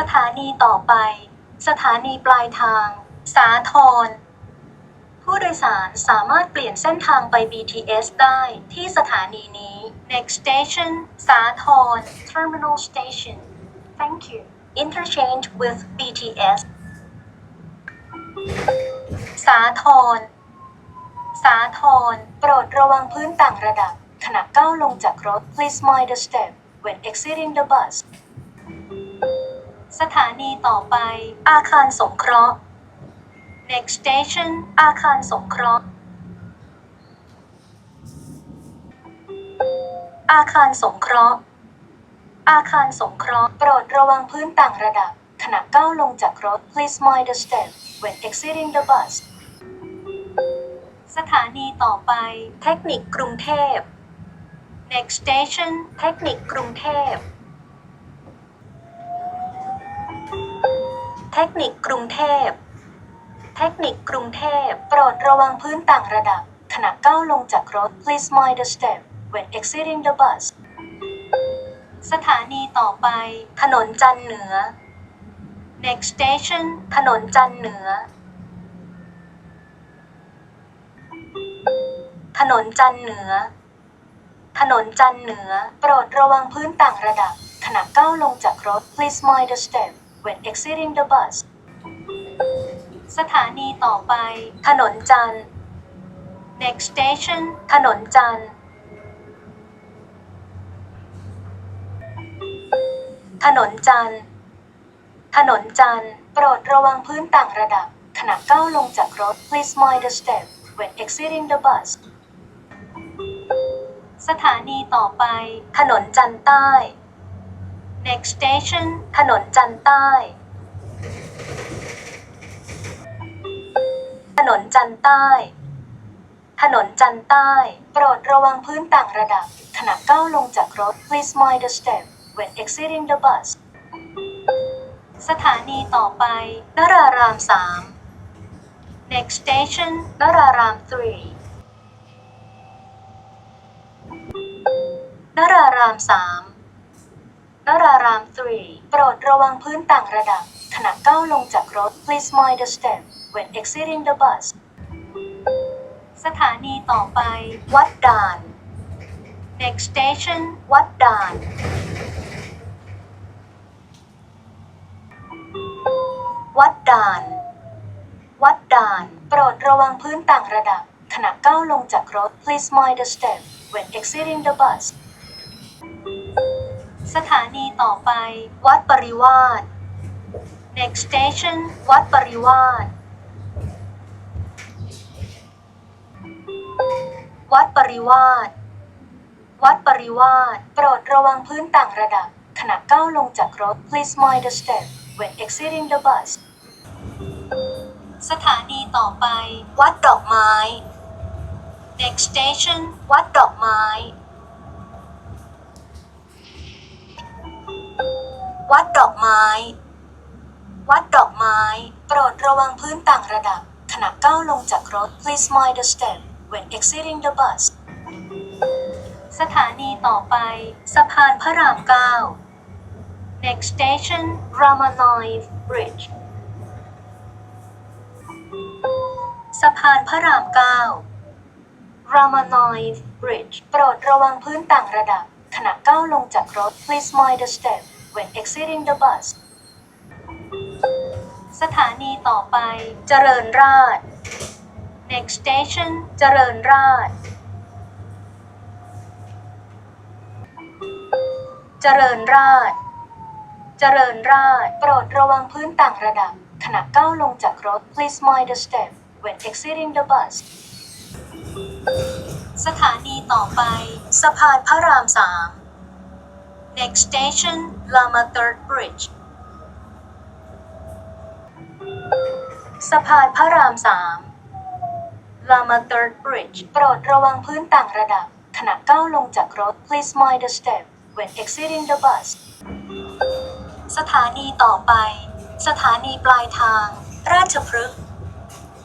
สถานีต่อไป สถานีปลายทาง สาทร ผู้โดยสารสามารถเปลี่ยนเส้นทางไป BTS ได้ที่สถานีนี้ Next station สาทร Terminal station Thank you Interchange with BTS สาทร สาทร โปรดระวังพื้นต่างระดับ ขณะก้าวลงจากรถ Please mind the step when exiting the bus สถานีต่อไป อาคารสงเคราะห์ Next station อาคารสงเคราะห์ อาคารสงเคราะห์ อาคารสงเคราะห์ โปรดระวังพื้นต่างระดับ ขณะก้าวลงจากรถ Please mind the step when exiting the bus สถานีต่อไป เทคนิคกรุงเทพ Next station เทคนิคกรุงเทพ เทคนิคกรุงเทพ เทคนิคกรุงเทพ โปรดระวังพื้นต่างระดับ ขณะก้าวลงจากรถ Please mind the step when exiting the bus สถานีต่อไป ถนนจันเหนือ Next station ถนนจันเหนือ ถนนจันเหนือ ถนนจันเหนือ โปรดระวังพื้นต่างระดับ ขณะก้าวลงจากรถ Please mind the step when exiting the bus สถานีต่อไป ถนนจันทร์ Next station ถนนจันทร์ ถนนจันทร์ ถนนจันทร์ โปรดระวังพื้นต่างระดับ ขณะก้าวลงจากรถ Please mind the step when exiting the bus สถานีต่อไป ถนนจันทร์ใต้ Next station ถนนจันใต้ ถนนจันใต้ ถนนจันใต้ โปรดระวังพื้นต่างระดับ ขณะก้าวลงจากรถ Please mind the step when exiting the bus สถานีต่อไป นราราม 3 Next station นราราม 3นราราม 3 นราราม 3 โปรดระวังพื้นต่างระดับ ขณะก้าวลงจากรถ Please mind the step when exiting the bus สถานีต่อไป วัดด่าน Next station วัดด่าน วัดด่าน วัดด่าน โปรดระวังพื้นต่างระดับ ขณะก้าวลงจากรถ Please mind the step when exiting the bus สถานีต่อไป วัดปริวาส Next station วัดปริวาส วัดปริวาส วัดปริวาส โปรดระวังพื้นต่างระดับ ขณะก้าวลงจากรถ Please mind the step when exiting the bus สถานีต่อไป วัดดอกไม้ Next station วัดดอกไม้ วัดดอกไม้ วัดดอกไม้ โปรดระวังพื้นต่างระดับ ขณะก้าวลงจากรถ Please mind the step when exiting the bus สถานีต่อไป สะพานพระราม9 Next station Ramanoid Bridge สะพานพระราม9 Ramanoid Bridge โปรดระวังพื้นต่างระดับ ขณะก้าวลงจากรถ Please mind the step when exiting the bus สถานีต่อไป เจริญราษฎร์ Next station เจริญราษฎร์ เจริญราษฎร์ เจริญราษฎร์ โปรดระวังพื้นต่างระดับ ขณะก้าวลงจากรถ Please mind the step when exiting the bus สถานีต่อไป สะพานพระราม3 Next station Lama Third Bridge สะพานพระราม3 Lama Third Bridge โปรดระวังพื้นต่างระดับ ขณะก้าวลงจากรถ Please mind the step when exiting the bus สถานีต่อไป สถานีปลายทาง ราชพฤกษ์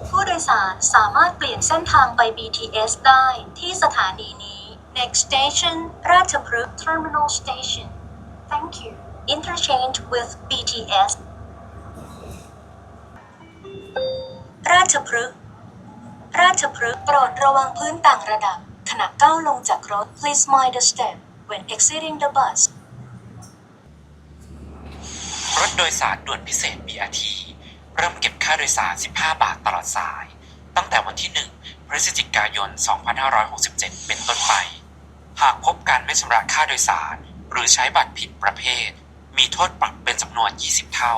ผู้โดยสารสามารถเปลี่ยนเส้นทางไป BTS ได้ที่สถานีนี้ Next station ราชพฤกษ์ Terminal Station Thank you interchange with BTS ราชพฤกษ์ราชพฤกษ์โปรดระวังพื้นต่างระดับ ขณะก้าวลงจากรถ Please mind the step when exiting the bus รถโดยสารด่วนพิเศษ BRT เริ่มเก็บค่าโดยสาร 15 บาทตลอดสาย ตั้งแต่วันที่ 1 พฤศจิกายน 2567 เป็นต้นไป หากพบการไม่ชำระค่าโดยสาร หรือใช้บัตรผิดประเภท มีโทษปรับเป็นจำนวน 20 เท่า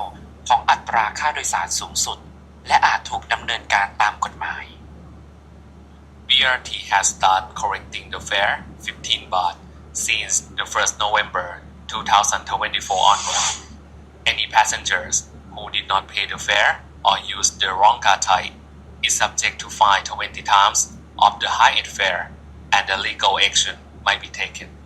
ของอัตราค่าโดยสารสูงสุด และอาจถูกดำเนินการตามกฎหมาย BRT has started correcting the fare 15 baht since the 1st November 2024 onward. Any passengers who did not pay the fare or used the wrong car type is subject to fine 20 times of the highest fare and the legal action might be taken.